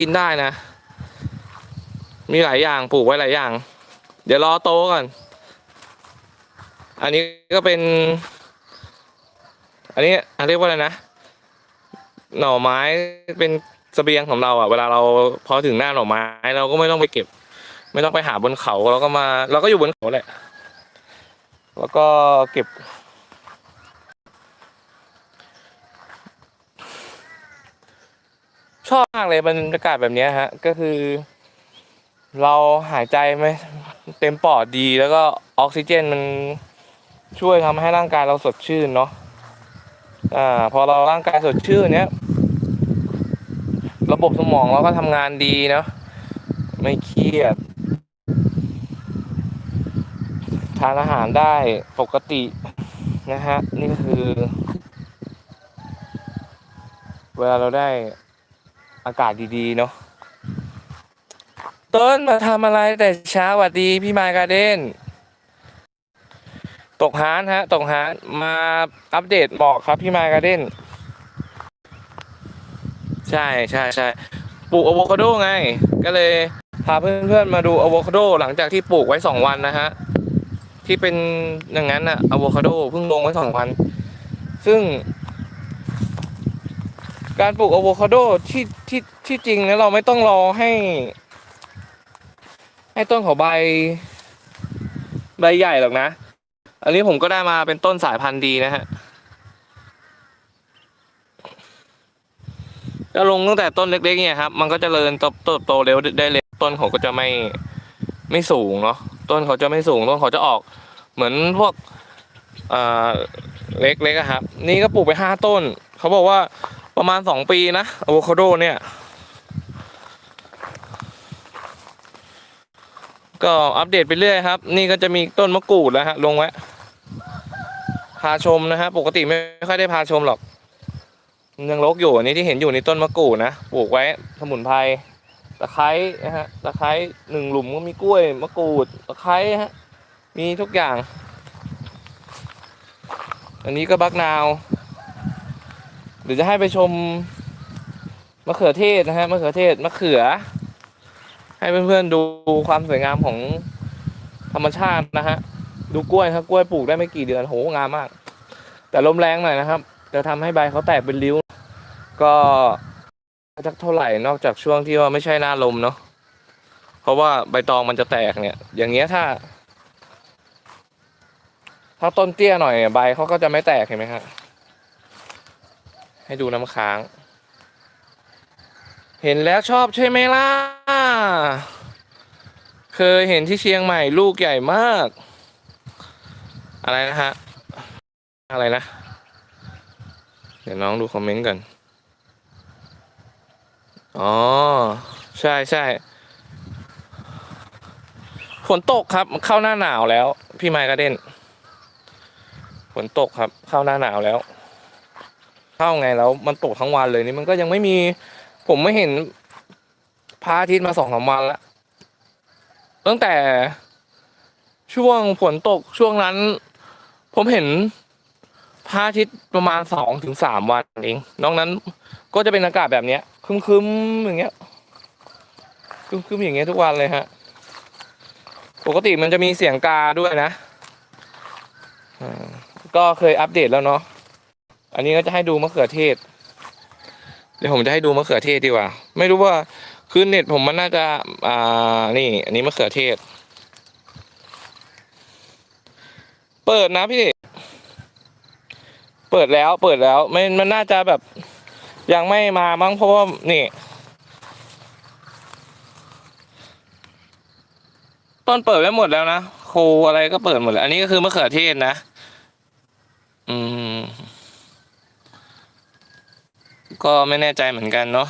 กินได้นะ มีหลายอย่างปลูกไว้หลายอย่าง เดี๋ยวรอโตก่อน อันนี้ก็เป็น อันนี้อันเรียกว่าอะไรนะ หน่อไม้เป็นเสบียงของเราอะ เวลาเราพอถึงหน้าหน่อไม้เราก็ไม่ต้องไปเก็บ ไม่ต้องไปหาบนเขาเราก็มา เราก็อยู่บนเขาแหละ แล้วก็เก็บ ชอบมากเลยบรรยากาศแบบนี้ฮะ ก็คือ เราหายใจไม่เต็มปอดดีแล้วก็ออกซิเจนมันช่วยทำให้ร่างกายเราสดชื่นเนาะอ่า พอเราร่างกายสดชื่นเนี้ยระบบสมองเราก็ทำงานดีเนาะไม่เครียด ทานอาหารได้ปกตินะฮะ นี่คือ เวลาเราได้ อากาศดีๆเนาะต้นมาทำอะไรแต่เช้าหวัดดีพี่มายการ์เด้นตกฮานฮะ ตกฮานมาอัปเดตบอกครับพี่มายการ์เด้นใช่ใช่ใช่ปลูกอะโวคาโดไง ก็เลยพาเพื่อนๆมาดูอะโวคาโดหลังจากที่ปลูกไว้สองวันนะฮะ ที่เป็นอย่างนั้นอะอะโวคาโดเพิ่งลงไว้สองวัน ซึ่ง การปลูกอะโวคาโดที่ที่ที่จริงแล้วเราไม่ต้องรอให้ ให้ต้นเขาใบ ใบใหญ่หรอกนะ อันนี้ผมก็ได้มาเป็นต้นสายพันธุ์ดีนะฮะก็ลงตั้งแต่ต้นเล็กๆเนี่ยครับ มันก็จเจริญเติบโตเร็วได้เร็วต้นเขาก็จะไม่ไม่สูงเนาะต้นเขาจะไม่สูงต้นเขาจะออก เหมือนพวกอ่าเล็กๆครับ นี่ก็ปลูกไปห้าต้น เขาบอกว่า ประมาณสองปีนะอะโวคาโดเนี่ย ก็อัปเดตไปเรื่อยครับ นี่ก็จะมีต้นมะกรูดแล้วฮะลงไว้พาชมนะฮะปกติไม่ค่อยได้พาชมหรอก ยังรกอยู่อันนี้ที่เห็นอยู่ในต้นมะกรูดนะปลูกไว้สมุนไพรตะไคร้นะฮะตะไคร้หนึ่งหลุมก็มีกล้วยมะกรูดตะไคร้ฮะมีทุกอย่าง อันนี้ก็บักนาว เดี๋ยวจะให้ไปชมมะเขือเทศนะฮะมะเขือเทศมะเขือ ให้เพื่อนๆดูความสวยงามของธรรมชาตินะฮะดูกล้วยครับกล้วยปลูกได้ไม่กี่เดือนโหงามมาก แต่ลมแรงหน่อยนะครับ จะทำให้ใบเขาแตกเป็นริ้ว ก็สักเท่าไหร่นอกจากช่วงที่ว่าไม่ใช่หน้าลมเนาะเพราะว่าใบตองมันจะแตกเนี่ย อย่างเงี้ยถ้า ถ้าต้นเตี้ยหน่อยใบเขาก็จะไม่แตกเห็นไหมฮะ ให้ดูน้ำค้าง เห็นแล้วชอบใช่ไหมล่ะ เคยเห็นที่เชียงใหม่ลูกใหญ่มาก อะไรนะฮะ อะไรนะ เดี๋ยวน้องดูคอมเมนต์กันอ๋อ ใช่ใช่ฝนตกครับเข้าหน้าหนาวแล้ว พี่ไมค์กระเด็นฝนตกครับเข้าหน้าหนาวแล้ว เข้าไงแล้วมันตกทั้งวันเลยนี่มันก็ยังไม่มี ผมไม่เห็นพระอาทิตย์มาสองสามวันล้วตั้งแต่ช่วงฝนตกช่วงนั้น ผมเห็นพระอาทิตย์ประมาณสองถึงสามวันเองนอกนั้นก็จะเป็นอากาศแบบเนี้ยคึมๆอย่างเงี้ยคึมๆอย่างเงี้ยทุกวันเลยฮะ ปกติมันจะมีเสียงกาด้วยนะก็เคยอัปเดตแล้วเนาะ อันนี้ก็จะให้ดูมะเขือเทศ เดี๋ยวผมจะให้ดูมะเขือเทศดีกว่า ไม่รู้ว่าคือเน็ตผมมันน่าจะ อ่า นี่ อันนี้มะเขือเทศ เปิดนะพี่ เปิดแล้ว เปิดแล้วไม่มันน่าจะแบบ ยังไม่มามั้งเพราะว่า นี่ ต้นเปิดไว้หมดแล้วนะ โคอะไรก็เปิดหมดแล้ว อันนี้ก็คือมะเขือเทศนะ อืม ก็ไม่แน่ใจเหมือนกันเนาะ